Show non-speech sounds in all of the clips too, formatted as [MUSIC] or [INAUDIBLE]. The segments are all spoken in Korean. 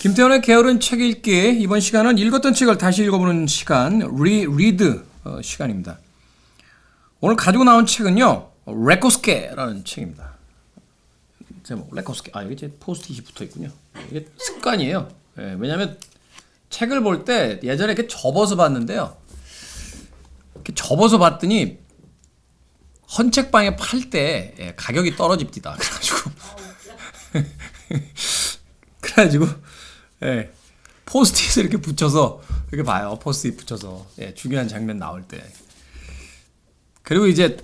김태원의 게으른 책 읽기 이번 시간은 읽었던 책을 다시 읽어보는 시간 리 리드 어, 시간입니다. 오늘 가지고 나온 책은요 레코스케라는 책입니다. 제목 레코스케 아 여기 제 포스트잇이 붙어 있군요. 이게 습관이에요. 예, 왜냐하면 책을 볼 때 예전에 이렇게 접어서 봤는데요. 이렇게 접어서 봤더니 헌책방에 팔때 예, 가격이 떨어집니다. [LAUGHS] 그래가지고 [LAUGHS] 그래가지고 예, 포스트잇을 이렇게 붙여서 이렇게 봐요. 포스트잇 붙여서 예, 중요한 장면 나올 때. 그리고 이제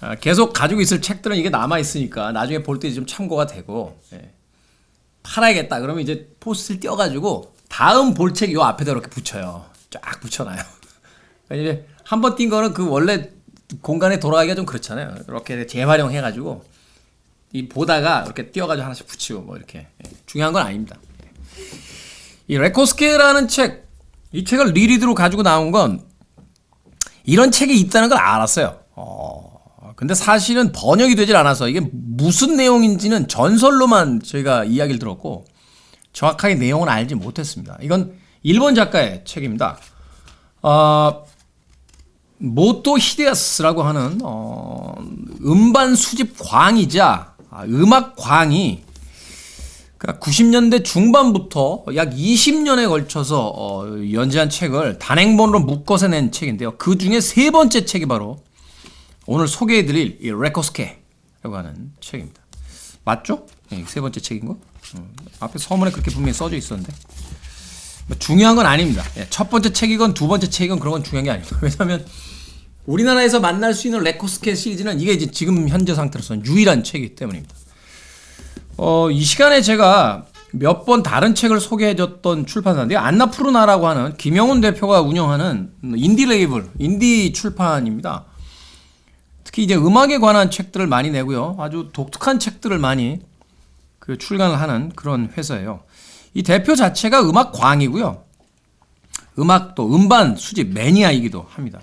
아, 계속 가지고 있을 책들은 이게 남아 있으니까 나중에 볼 때 좀 참고가 되고 예. 팔아야겠다. 그러면 이제 포스트를 띄워가지고 다음 볼 책 요 앞에다 이렇게 붙여요. 쫙 붙여놔요. [LAUGHS] 그러니까 이제 한 번 띈 거는 그 원래 공간에 돌아가기가 좀 그렇잖아요. 이렇게 재활용해가지고 이 보다가 이렇게 띄워가지고 하나씩 붙이고 뭐 이렇게 예. 중요한 건 아닙니다. 이 레코스케라는 책, 이 책을 리리드로 가지고 나온 건 이런 책이 있다는 걸 알았어요. 어, 근데 사실은 번역이 되질 않아서 이게 무슨 내용인지는 전설로만 저희가 이야기를 들었고 정확하게 내용은 알지 못했습니다. 이건 일본 작가의 책입니다. 어, 모토 히데야스라고 하는 어, 음반 수집 광이자 아, 음악 광이 그러니까 90년대 중반부터 약 20년에 걸쳐서 어, 연재한 책을 단행본으로 묶어서 낸 책인데요. 그 중에 세 번째 책이 바로 오늘 소개해드릴 이 레코스케라고 하는 책입니다. 맞죠? 네, 세 번째 책인 거? 음, 앞에 서문에 그렇게 분명히 써져 있었는데 뭐 중요한 건 아닙니다. 예, 첫 번째 책이건 두 번째 책이건 그런 건 중요한 게 아닙니다. [LAUGHS] 왜냐하면 우리나라에서 만날 수 있는 레코스케 시리즈는 이게 이제 지금 현재 상태로서는 유일한 책이기 때문입니다. 어, 이 시간에 제가 몇 번 다른 책을 소개해줬던 출판사인데요. 안나푸르나라고 하는 김영훈 대표가 운영하는 인디 레이블, 인디 출판입니다. 특히 이제 음악에 관한 책들을 많이 내고요. 아주 독특한 책들을 많이 그 출간을 하는 그런 회사예요. 이 대표 자체가 음악 광이고요. 음악 또 음반 수집 매니아이기도 합니다.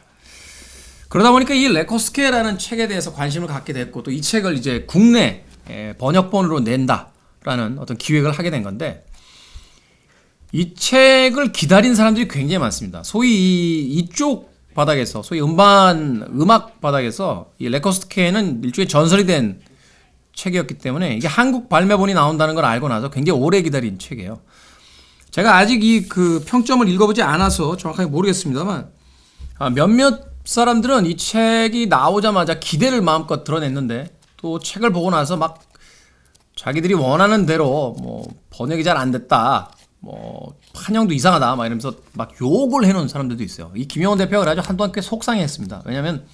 그러다 보니까 이 레코스케라는 책에 대해서 관심을 갖게 됐고 또 이 책을 이제 국내 에, 번역본으로 낸다라는 어떤 기획을 하게 된 건데 이 책을 기다린 사람들이 굉장히 많습니다. 소위 이, 이쪽 바닥에서 소위 음반 음악 바닥에서 이 레코스케는 일종의 전설이 된 책이었기 때문에 이게 한국 발매본이 나온다는 걸 알고 나서 굉장히 오래 기다린 책이에요. 제가 아직 이 그 평점을 읽어보지 않아서 정확하게 모르겠습니다만 아, 몇몇 사람들은 이 책이 나오자마자 기대를 마음껏 드러냈는데 또 책을 보고 나서 막 자기들이 원하는 대로 뭐 번역이 잘 안 됐다. 뭐 판형도 이상하다 막 이러면서 막 욕을 해놓은 사람들도 있어요. 이 김영원 대표가 그래가지고 한동안 꽤 속상해했습니다. 왜냐하면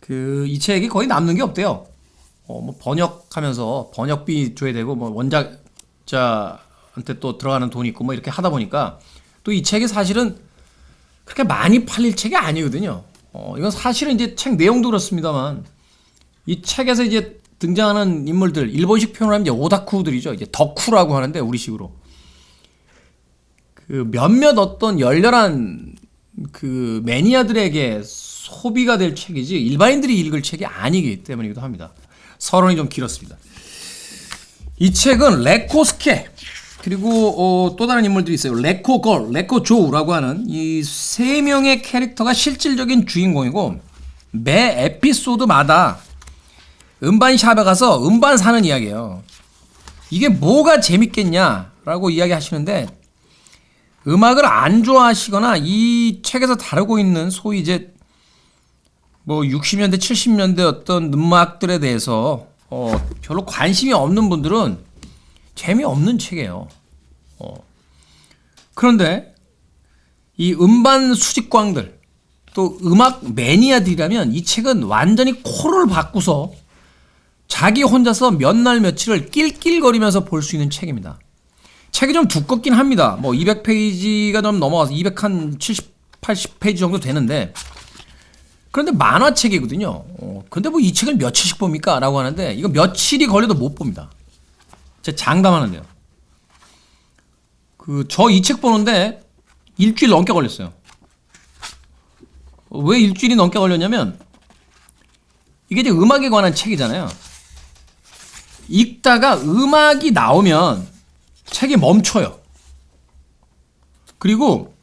그 이 책이 거의 남는 게 없대요. 어, 뭐 번역하면서 번역비 줘야 되고 뭐 원작자한테 또 들어가는 돈이 있고 뭐 이렇게 하다 보니까 또 이 책이 사실은 그렇게 많이 팔릴 책이 아니거든요. 어, 이건 사실은 이제 책 내용도 그렇습니다만 이 책에서 이제 등장하는 인물들 일본식 표현을 하면 이제 오다쿠들이죠. 이제 덕후라고 하는데 우리식으로 그 몇몇 어떤 열렬한 그 매니아들에게 소비가 될 책이지 일반인들이 읽을 책이 아니기 때문이기도 합니다. 서론이 좀 길었습니다. 이 책은 레코스케 그리고 어, 또 다른 인물들이 있어요. 레코 걸, 레코 조우라고 하는 이 세 명의 캐릭터가 실질적인 주인공이고 매 에피소드마다 음반샵에 가서 음반 사는 이야기예요. 이게 뭐가 재밌겠냐라고 이야기하시는데 음악을 안 좋아하시거나 이 책에서 다루고 있는 소위 이제 뭐 60년대 70년대 어떤 음악들에 대해서 어 별로 관심이 없는 분들은 재미없는 책이에요. 어. 그런데 이 음반 수집광들 또 음악 매니아들이라면 이 책은 완전히 코를 바꾸서 자기 혼자서 몇 날 며칠을 낄낄거리면서 볼 수 있는 책입니다. 책이 좀 두껍긴 합니다. 뭐 200페이지가 좀 넘어가서 200한 70, 80페이지 정도 되는데 그런데 만화책이거든요. 어, 근데 뭐 이 책을 며칠씩 봅니까? 라고 하는데 이거 며칠이 걸려도 못 봅니다. 제가 장담하는데요. 그 저 이 책 보는데 일주일 넘게 걸렸어요. 왜 일주일이 넘게 걸렸냐면 이게 이제 음악에 관한 책이잖아요. 읽다가 음악이 나오면 책이 멈춰요. 그리고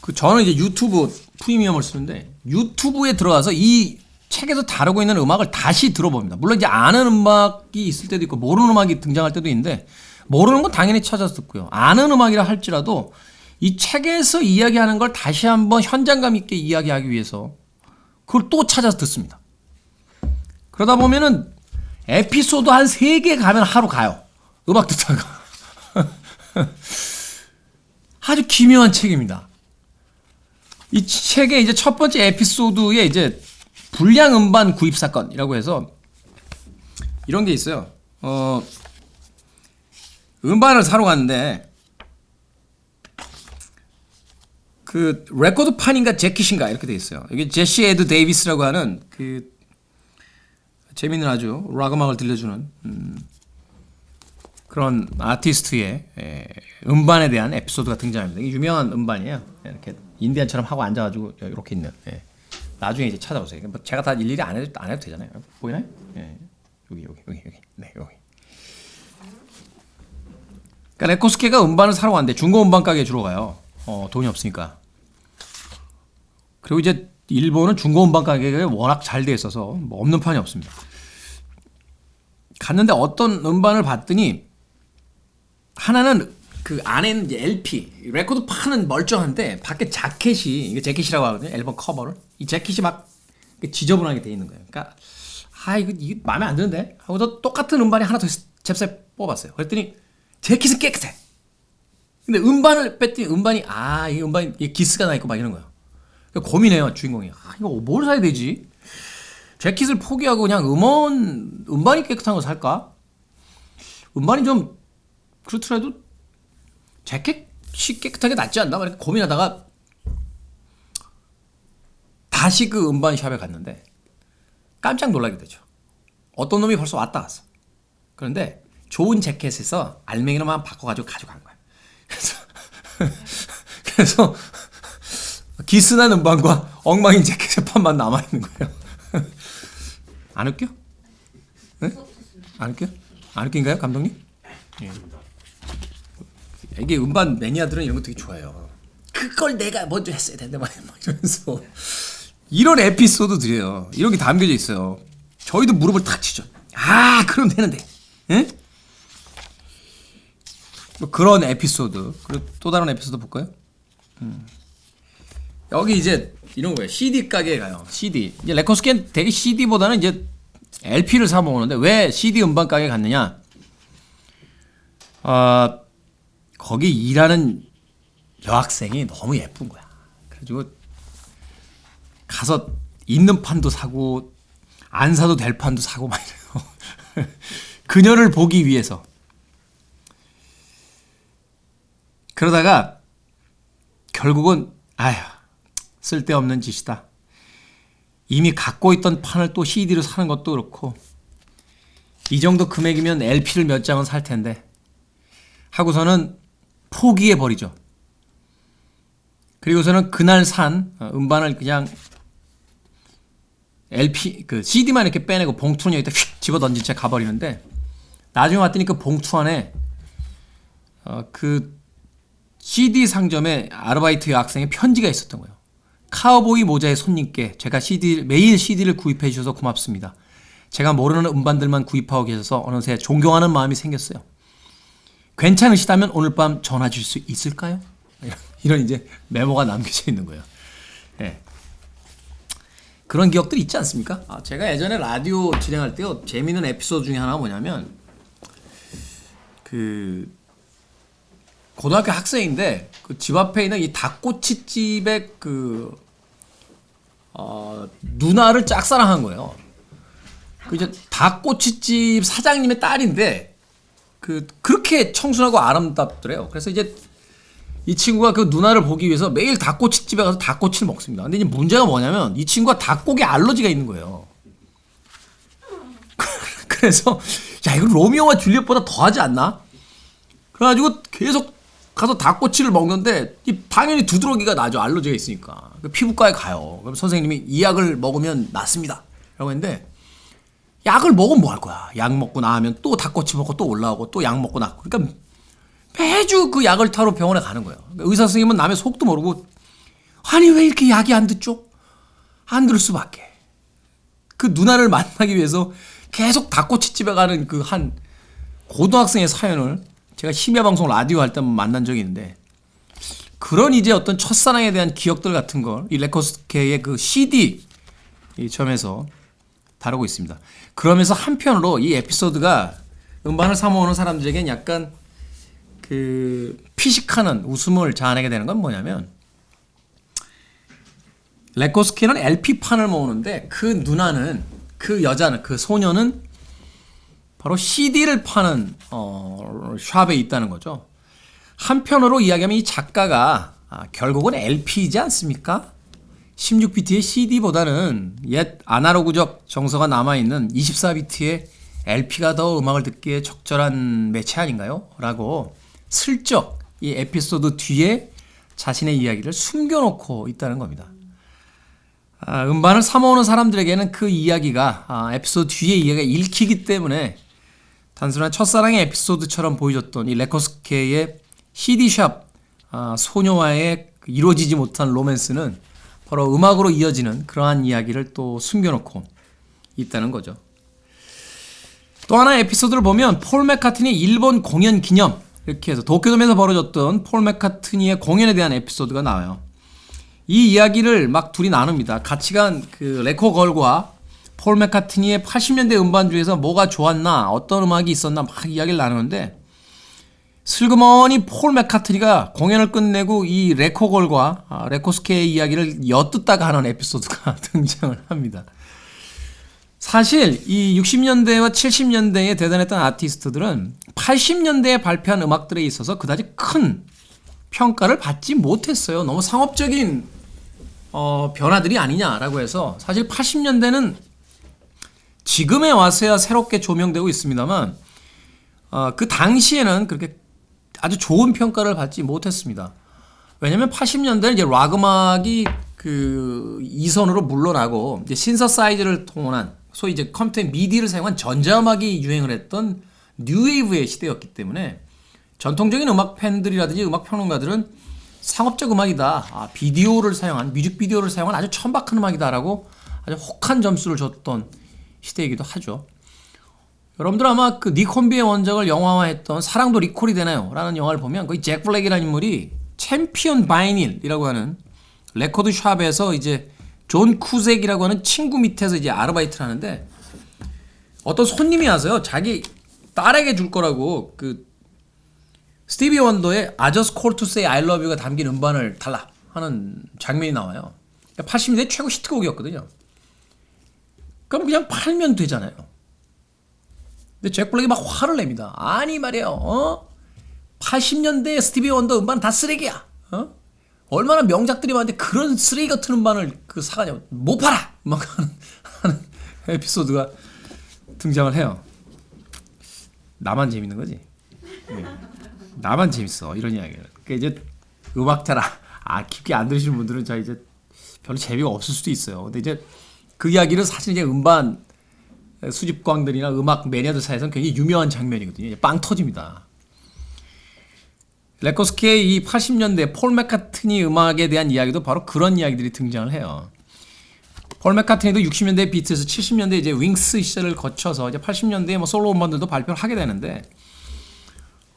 그 저는 이제 유튜브 프리미엄을 쓰는데 유튜브에 들어가서 이 책에서 다루고 있는 음악을 다시 들어봅니다. 물론 이제 아는 음악이 있을 때도 있고 모르는 음악이 등장할 때도 있는데 모르는 건 당연히 찾아서 듣고요. 아는 음악이라 할지라도 이 책에서 이야기하는 걸 다시 한번 현장감 있게 이야기하기 위해서 그걸 또 찾아서 듣습니다. 그러다 보면은 에피소드 한 세 개 가면 하루 가요. 음악 듣다가. [LAUGHS] 아주 기묘한 책입니다. 이 책의 이제 첫 번째 에피소드에 이제 불량 음반 구입 사건이라고 해서 이런 게 있어요. 어, 음반을 사러 갔는데 그 레코드 판인가 재킷인가 이렇게 돼 있어요. 이게 제시 에드 데이비스라고 하는 그 재밌는 아주 락 음악을 들려주는 음, 그런 아티스트의 에, 음반에 대한 에피소드가 등장합니다. 이게 유명한 음반이에요. 이렇게 인디안처럼 하고 앉아가지고 이렇게 있는. 예. 나중에 이제 찾아보세요. 뭐 제가 다 일일이 안 해도 안 해도 되잖아요. 보이나요? 예. 여기 여기 여기 여기 네 여기. 그러니까 레코스케가 음반을 사러 왔는데 중고 음반 가게에 주로 가요. 어, 돈이 없으니까. 그리고 이제 일본은 중고 음반 가게가 워낙 잘 돼 있어서 뭐 없는 판이 없습니다. 갔는데 어떤 음반을 봤더니 하나는 그 안에는 이제 LP 레코드 판은 멀쩡한데 밖에 자켓이 이게 재킷이라고 하거든요 앨범 커버를 이 재킷이 막 지저분하게 돼 있는 거예요. 그러니까 아 이거 이거 마음에 안 드는데 하고서 똑같은 음반이 하나 더 잽싸게 뽑았어요. 그랬더니 재킷은 깨끗해. 근데 음반을 뺐더니 음반이 아 이 음반이 이게 기스가 나 있고 막 이런 거예요. 그러니까 고민해요 주인공이. 아 이거 뭘 사야 되지? 재킷을 포기하고 그냥 음원 음반이 깨끗한 거 살까? 음반이 좀 그렇더라도 재킷이 깨끗하게 낫지 않나? 이렇게 고민하다가 다시 그 음반 샵에 갔는데 깜짝 놀라게 되죠. 어떤 놈이 벌써 왔다 갔어. 그런데 좋은 재킷에서 알맹이로만 바꿔가지고 가져간 거야. 그래서 [LAUGHS] 그래서 기스난 음반과 엉망인 재킷의 판만 남아 있는 거예요. [LAUGHS] 안 웃겨? 네? 안 웃겨? 안 웃긴가요, 감독님? 예. 이게 음반 매니아들은 이런 거 되게 좋아해요. 그걸 내가 먼저 했어야 되는데 막 이러면서 이런 에피소드들이에요. 이런 게 담겨져 있어요. 저희도 무릎을 탁 치죠. 아, 그럼 되는데. 예? 뭐 그런 에피소드. 그리고 또 다른 에피소드 볼까요? 음. 여기 이제 이런 거예요. CD 가게에 가요. CD. 이제 레코스캔 되게 CD보다는 이제 LP를 사 먹는데 왜 CD 음반 가게 갔느냐? 어, 거기 일하는 여학생이 너무 예쁜 거야. 그래가지고 가서 있는 판도 사고 안 사도 될 판도 사고 막 이래요. [LAUGHS] 그녀를 보기 위해서. 그러다가 결국은 아휴 쓸데없는 짓이다. 이미 갖고 있던 판을 또 CD로 사는 것도 그렇고 이 정도 금액이면 LP를 몇 장은 살 텐데 하고서는 포기해 버리죠. 그리고서는 그날 산 어, 음반을 그냥 LP 그 CD만 이렇게 빼내고 봉투는 여기다 휙 집어 던진 채 가버리는데 나중에 왔더니 그 봉투 안에 어, 그 CD 상점에 아르바이트 학생의 편지가 있었던 거예요. 카우보이 모자의 손님께 제가 CD 매일 CD를 구입해 주셔서 고맙습니다. 제가 모르는 음반들만 구입하고 계셔서 어느새 존경하는 마음이 생겼어요. 괜찮으시다면 오늘 밤 전화 줄 수 있을까요? [LAUGHS] 이런 이제 메모가 남겨져 있는 거예요. 예. 그런 기억들 있지 않습니까? 아, 제가 예전에 라디오 진행할 때요 재미있는 에피소드 중에 하나가 뭐냐면 그 고등학교 학생인데 그 집 앞에 있는 이 닭꼬치 집의 그 어, 누나를 짝사랑한 거예요. 그 이제 닭꼬치집 사장님의 딸인데 그 그렇게 청순하고 아름답더래요. 그래서 이제 이 친구가 그 누나를 보기 위해서 매일 닭꼬치집에 가서 닭꼬치를 먹습니다. 근데 이제 문제가 뭐냐면 이 친구가 닭고기 알러지가 있는 거예요. [LAUGHS] 그래서 야 이거 로미오와 줄리엣보다 더하지 않나? 그래가지고 계속 가서 닭꼬치를 먹는데 이 당연히 두드러기가 나죠 알러지가 있으니까 그 피부과에 가요. 그럼 선생님이 이 약을 먹으면 낫습니다. 라고 했는데 약을 먹으면 뭐 할 거야? 약 먹고 나면 또 닭꼬치 먹고 또 올라오고 또 약 먹고 나. 그러니까 매주 그 약을 타러 병원에 가는 거예요. 의사 선생님은 남의 속도 모르고 아니 왜 이렇게 약이 안 듣죠? 안 들을 수밖에. 그 누나를 만나기 위해서 계속 닭꼬치집에 가는 그 한 고등학생의 사연을 제가 심야 방송 라디오 할 때 만난 적이 있는데 그런 이제 어떤 첫사랑에 대한 기억들 같은 걸 이 레코스케의 그 CD 이 점에서 다루고 있습니다. 그러면서 한편으로 이 에피소드가 음반을 사모으는 사람들에겐 약간 그 피식하는 웃음을 자아내게 되는 건 뭐냐면 레코스키는 LP판을 모으는데 그 누나는 그 여자는 그 소녀는 바로 CD를 파는 어, 샵에 있다는 거죠. 한편으로 이야기하면 이 작가가 아, 결국은 LP이지 않습니까? 16비트의 CD보다는 옛 아날로그적 정서가 남아있는 24비트의 LP가 더 음악을 듣기에 적절한 매체 아닌가요? 라고 슬쩍 이 에피소드 뒤에 자신의 이야기를 숨겨놓고 있다는 겁니다. 아, 음반을 사모으는 사람들에게는 그 이야기가 아, 에피소드 뒤에 이야기가 읽히기 때문에 단순한 첫사랑의 에피소드처럼 보여줬던 이 레코스케의 CD샵 아, 소녀와의 그 이루어지지 못한 로맨스는 바로 음악으로 이어지는 그러한 이야기를 또 숨겨놓고 있다는 거죠. 또 하나의 에피소드를 보면 폴 맥카트니 일본 공연 기념 이렇게 해서 도쿄돔에서 벌어졌던 폴 맥카트니의 공연에 대한 에피소드가 나와요. 이 이야기를 막 둘이 나눕니다. 같이 간 그 레코 걸과 폴 맥카트니의 80년대 음반 중에서 뭐가 좋았나, 어떤 음악이 있었나 막 이야기를 나누는데 슬그머니 폴 맥카트니가 공연을 끝내고 이 레코 걸과 아, 레코스케의 이야기를 엿듣다가 하는 에피소드가 [LAUGHS] 등장을 합니다. 사실 이 60년대와 70년대에 대단했던 아티스트들은 80년대에 발표한 음악들에 있어서 그다지 큰 평가를 받지 못했어요. 너무 상업적인 어, 변화들이 아니냐라고 해서 사실 80년대는 지금에 와서야 새롭게 조명되고 있습니다만 어, 그 당시에는 그렇게 아주 좋은 평가를 받지 못했습니다. 왜냐면 80년대는 이제 락 음악이 그 이선으로 물러나고 이제 신서사이즈를 통한 소위 이제 컴퓨터의 미디를 사용한 전자음악이 유행을 했던 뉴웨이브의 시대였기 때문에 전통적인 음악 팬들이라든지 음악 평론가들은 상업적 음악이다. 아, 비디오를 사용한 뮤직 비디오를 사용한 아주 천박한 음악이다라고 아주 혹한 점수를 줬던 시대이기도 하죠. 여러분들 아마 그 니콘비의 원작을 영화화했던 사랑도 리콜이 되나요? 라는 영화를 보면 거기 잭 블랙이라는 인물이 챔피언 바이닐이라고 하는 레코드 샵에서 이제 존 쿠zek이라고 하는 친구 밑에서 이제 아르바이트를 하는데 어떤 손님이 와서요. 자기 딸에게 줄 거라고 그 스티비 원더의 I just call to say I love you가 담긴 음반을 달라 하는 장면이 나와요. 80년대 최고 히트곡이었거든요. 그럼 그냥 팔면 되잖아요. 근데 잭 블랙이 막 화를 냅니다. 아니 말이에요. 어? 80년대 스티비 원더 음반 다 쓰레기야. 어? 얼마나 명작들이 많은데 그런 쓰레기 같은 음반을 그 사가냐고 못 팔아. 막 하는, 하는 에피소드가 등장을 해요. 나만 재밌는 거지. 네. 나만 재밌어 이런 이야기를. 그러니까 이제 음악 잘 아, 깊게 안 들으시는 분들은 자 이제 별로 재미가 없을 수도 있어요. 근데 이제 그 이야기는 사실 이제 음반 수집광들이나 음악 매니아들 사이에서는 굉장히 유명한 장면이거든요. 빵 터집니다. 레코스키의 이 80년대 폴 맥카트니 음악에 대한 이야기도 바로 그런 이야기들이 등장을 해요. 폴 맥카트니도 60년대 비트에서 70년대 이제 윙스 시절을 거쳐서 이제 80년대에 뭐 솔로 음반들도 발표를 하게 되는데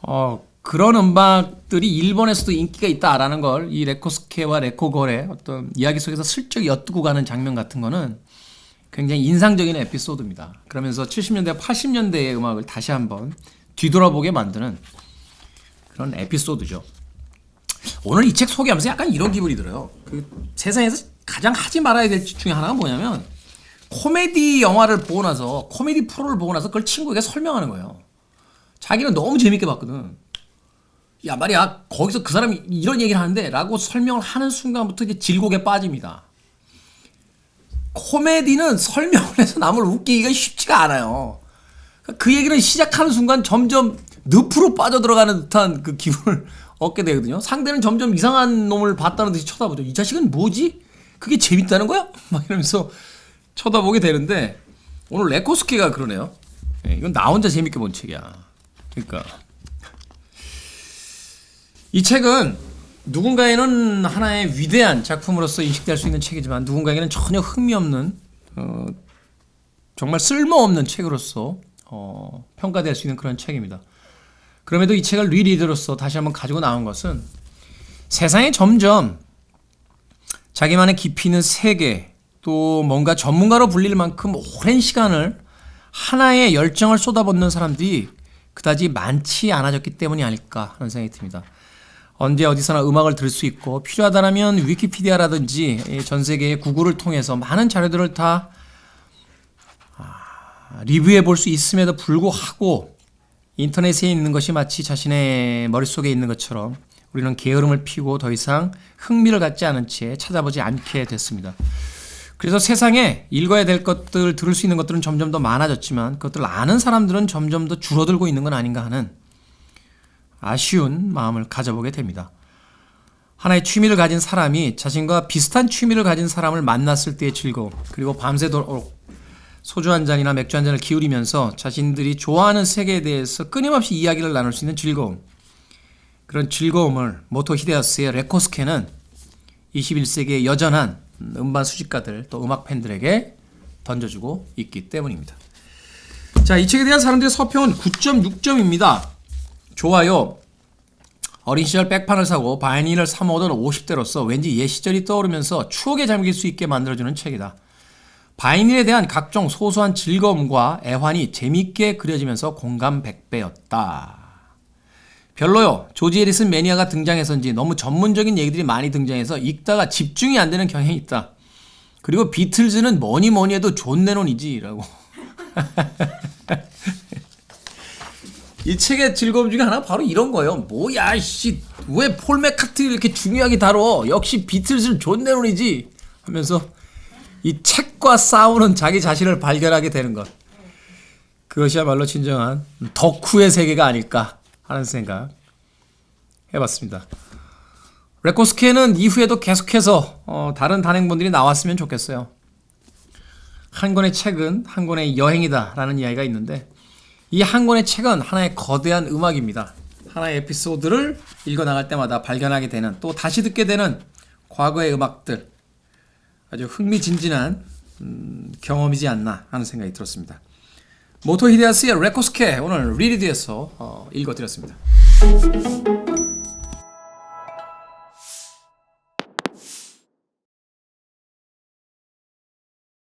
어 그런 음악들이 일본에서도 인기가 있다라는 걸 이 레코스케와 레코걸의 어떤 이야기 속에서 슬쩍 엿두고 가는 장면 같은 거는 굉장히 인상적인 에피소드입니다. 그러면서 70년대, 80년대의 음악을 다시 한번 뒤돌아보게 만드는 그런 에피소드죠. 오늘 이 책 소개하면서 약간 이런 기분이 들어요. 그 세상에서 가장 하지 말아야 될짓 중에 하나가 뭐냐면 코미디 영화를 보고 나서 코미디 프로를 보고 나서 그걸 친구에게 설명하는 거예요. 자기는 너무 재밌게 봤거든. 야 말이야 거기서 그 사람이 이런 얘기를 하는데 라고 설명을 하는 순간부터 이제 질곡에 빠집니다. 코미디는 설명을 해서 남을 웃기기가 쉽지가 않아요. 그 얘기를 시작하는 순간 점점 늪으로 빠져들어가는 듯한 그 기분을 [LAUGHS] 얻게 되거든요. 상대는 점점 이상한 놈을 봤다는 듯이 쳐다보죠. 이 자식은 뭐지? 그게 재밌다는 거야? [LAUGHS] 막 이러면서 쳐다보게 되는데 오늘 레코스키가 그러네요. 예, 이건 나 혼자 재밌게 본 책이야. 그러니까 이 책은 누군가에는 하나의 위대한 작품으로서 인식될 수 있는 책이지만 누군가에게는 전혀 흥미 없는 어, 정말 쓸모없는 책으로서 어, 평가될 수 있는 그런 책입니다. 그럼에도 이 책을 리리더로서 다시 한번 가지고 나온 것은 세상에 점점 자기만의 깊이 있는 세계 또 뭔가 전문가로 불릴 만큼 오랜 시간을 하나의 열정을 쏟아붓는 사람들이 그다지 많지 않아졌기 때문이 아닐까 하는 생각이 듭니다. 언제 어디서나 음악을 들을 수 있고 필요하다면 위키피디아라든지 전 세계의 구글을 통해서 많은 자료들을 다 아, 리뷰해 볼 수 있음에도 불구하고 인터넷에 있는 것이 마치 자신의 머릿속에 있는 것처럼 우리는 게으름을 피고 더 이상 흥미를 갖지 않은 채 찾아보지 않게 됐습니다. 그래서 세상에 읽어야 될 것들, 들을 수 있는 것들은 점점 더 많아졌지만 그것들을 아는 사람들은 점점 더 줄어들고 있는 건 아닌가 하는 아쉬운 마음을 가져보게 됩니다. 하나의 취미를 가진 사람이 자신과 비슷한 취미를 가진 사람을 만났을 때의 즐거움, 그리고 밤새도록 소주 한 잔이나 맥주 한 잔을 기울이면서 자신들이 좋아하는 세계에 대해서 끊임없이 이야기를 나눌 수 있는 즐거움. 그런 즐거움을 모토 히데아스의 레코스케는 21세기의 여전한 음반 수집가들 또 음악 팬들에게 던져주고 있기 때문입니다. 자, 이 책에 대한 사람들의 서평은 9.6점입니다. 좋아요. 어린 시절 백판을 사고 바이닐을 사 먹던 50대로서 왠지 옛 시절이 떠오르면서 추억에 잠길 수 있게 만들어주는 책이다. 바이닐에 대한 각종 소소한 즐거움과 애환이 재밌게 그려지면서 공감 100배였다. 별로요. 조지 해리슨 매니아가 등장해서인지 너무 전문적인 얘기들이 많이 등장해서 읽다가 집중이 안 되는 경향이 있다. 그리고 비틀즈는 뭐니 뭐니 해도 존 레논이지라고. [LAUGHS] 이 책의 즐거움 중에 하나 바로 이런 거예요. 뭐야 씨. 왜 폴 맥카트니 이렇게 중요하게 다뤄? 역시 비틀즈는 존 레논이지 하면서 이 책과 싸우는 자기 자신을 발견하게 되는 것. 그것이야말로 진정한 덕후의 세계가 아닐까 하는 생각 해봤습니다. 레코스케는 이후에도 계속해서 어, 다른 단행본들이 나왔으면 좋겠어요. 한 권의 책은 한 권의 여행이다라는 이야기가 있는데 이 한 권의 책은 하나의 거대한 음악입니다. 하나의 에피소드를 읽어 나갈 때마다 발견하게 되는 또 다시 듣게 되는 과거의 음악들 아주 흥미진진한 음, 경험이지 않나 하는 생각이 들었습니다. 모토 히데아스의 레코스케 오늘 리리드에서 어, 읽어드렸습니다.